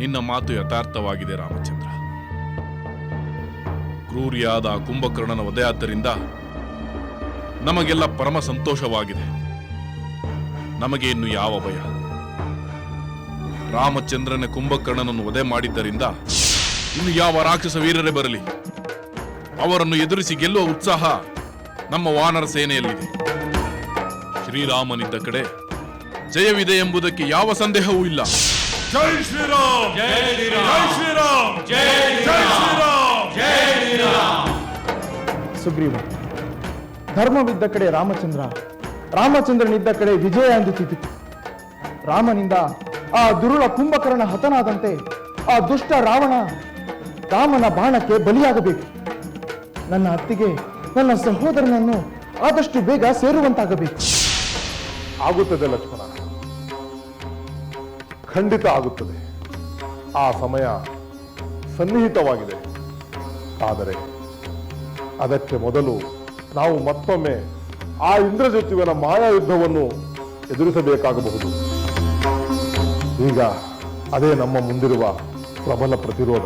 ನಿನ್ನ ಮಾತು ಯಥಾರ್ಥವಾಗಿದೆ ರಾಮಚಂದ್ರ. ಕ್ರೂರಿಯಾದ ಕುಂಭಕರ್ಣನ ವಧೆಯಾದ್ದರಿಂದ ನಮಗೆಲ್ಲ ಪರಮ ಸಂತೋಷವಾಗಿದೆ. ನಮಗೆ ಇನ್ನು ಯಾವ ಭಯ? ರಾಮಚಂದ್ರನ ಕುಂಭಕರ್ಣನನ್ನು ವಧೆ ಮಾಡಿದ್ದರಿಂದ ಇನ್ನು ಯಾವ ರಾಕ್ಷಸ ವೀರರೇ ಬರಲಿ? ಅವರನ್ನು ಎದುರಿಸಿ ಗೆಲ್ಲುವ ಉತ್ಸಾಹ ನಮ್ಮ ವಾನರ ಸೇನೆಯಲ್ಲಿದೆ. ಶ್ರೀರಾಮನಿದ್ದ ಕಡೆ ಜಯವಿದೆ ಎಂಬುದಕ್ಕೆ ಯಾವ ಸಂದೇಹವೂ ಇಲ್ಲ. ಜೈ ಶ್ರೀರಾಮ್. ಜೈ ಶ್ರೀರಾಮ್. ಜೈ ಶ್ರೀರಾಮ್. ಸುಗ್ರೀವ ಧರ್ಮವಿದ್ದ ಕಡೆ ರಾಮಚಂದ್ರ ರಾಮಚಂದ್ರನಿದ್ದ ಕಡೆ ವಿಜಯ ಎಂದು ತಿದ್ದಿತು ರಾಮನಿಂದ ಆ ದುರುಳ ಕುಂಭಕರ್ಣ ಹತನಾದಂತೆ ಆ ದುಷ್ಟ ರಾವಣ ರಾಮನ ಬಾಣಕ್ಕೆ ಬಲಿಯಾಗಬೇಕು. ನನ್ನ ಅತ್ತಿಗೆ ನನ್ನ ಸಹೋದರನನ್ನು ಆದಷ್ಟು ಬೇಗ ಸೇರುವಂತಾಗಬೇಕು. ಆಗುತ್ತದೆ ಲಕ್ಷ್ಮಣ. ಖಂಡಿತ ಆಗುತ್ತದೆ. ಆ ಸಮಯ ಸನ್ನಿಹಿತವಾಗಿದೆ. ಆದರೆ ಅದಕ್ಕೆ ಮೊದಲು ನಾವು ಮತ್ತೊಮ್ಮೆ ಆ ಇಂದ್ರಜತ್ಯುವಿನ ಮಾಯಾ ಯುದ್ಧವನ್ನು ಎದುರಿಸಬೇಕಾಗಬಹುದು. ಈಗ ಅದೇ ನಮ್ಮ ಮುಂದಿರುವ ಪ್ರಬಲ ಪ್ರತಿರೋಧ.